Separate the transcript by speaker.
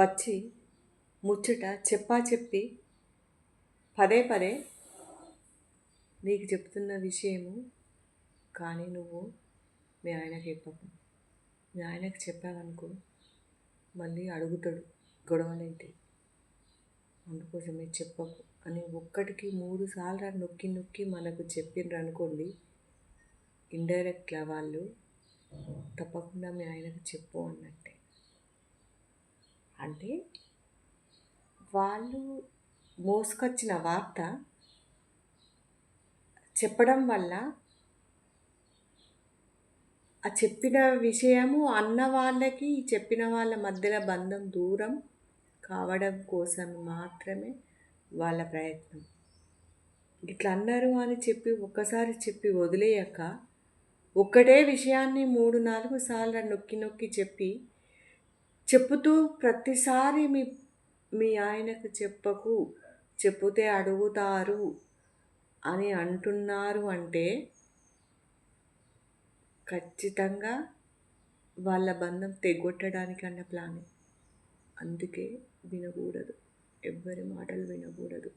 Speaker 1: వచ్చి ముచ్చట చెప్పా చెప్పి పదే పదే నీకు చెప్తున్న విషయము కానీ నువ్వు మీ ఆయనకి చెప్పకు. మీ ఆయనకి చెప్పావనుకో మళ్ళీ అడుగుతాడు గొడవలేంటి అందుకోసమే చెప్పకు. అని ఒక్కటికి మూడు సార్లు నొక్కి నొక్కి మనకు చెప్పిండ్రు అనుకోండి ఇండైరెక్ట్గా వాళ్ళు తప్పకుండా మీ ఆయనకు చెప్పు అన్నట్టే. అంటే వాళ్ళు మోసుకొచ్చిన వార్త చెప్పడం వల్ల ఆ చెప్పిన విషయము అన్న వాళ్ళకి చెప్పిన వాళ్ళ మధ్యలో బంధం దూరం కావడం కోసం మాత్రమే వాళ్ళ ప్రయత్నం. ఇట్లా అన్నారు అని చెప్పి ఒక్కసారి చెప్పి వదిలేయక ఒక్కటే విషయాన్ని మూడు నాలుగు సార్లు నొక్కి నొక్కి చెప్పి చెప్పుతూ ప్రతిసారి మీ మీ ఆయనకు చెప్పకు చెప్పుతే అడుగుతారు అని అంటున్నారు అంటే ఖచ్చితంగా వాళ్ళ బంధం తెగొట్టడానికి అన్న ప్లాన్. అందుకే వినకూడదు. ఎవ్వరి మాటలు వినకూడదు.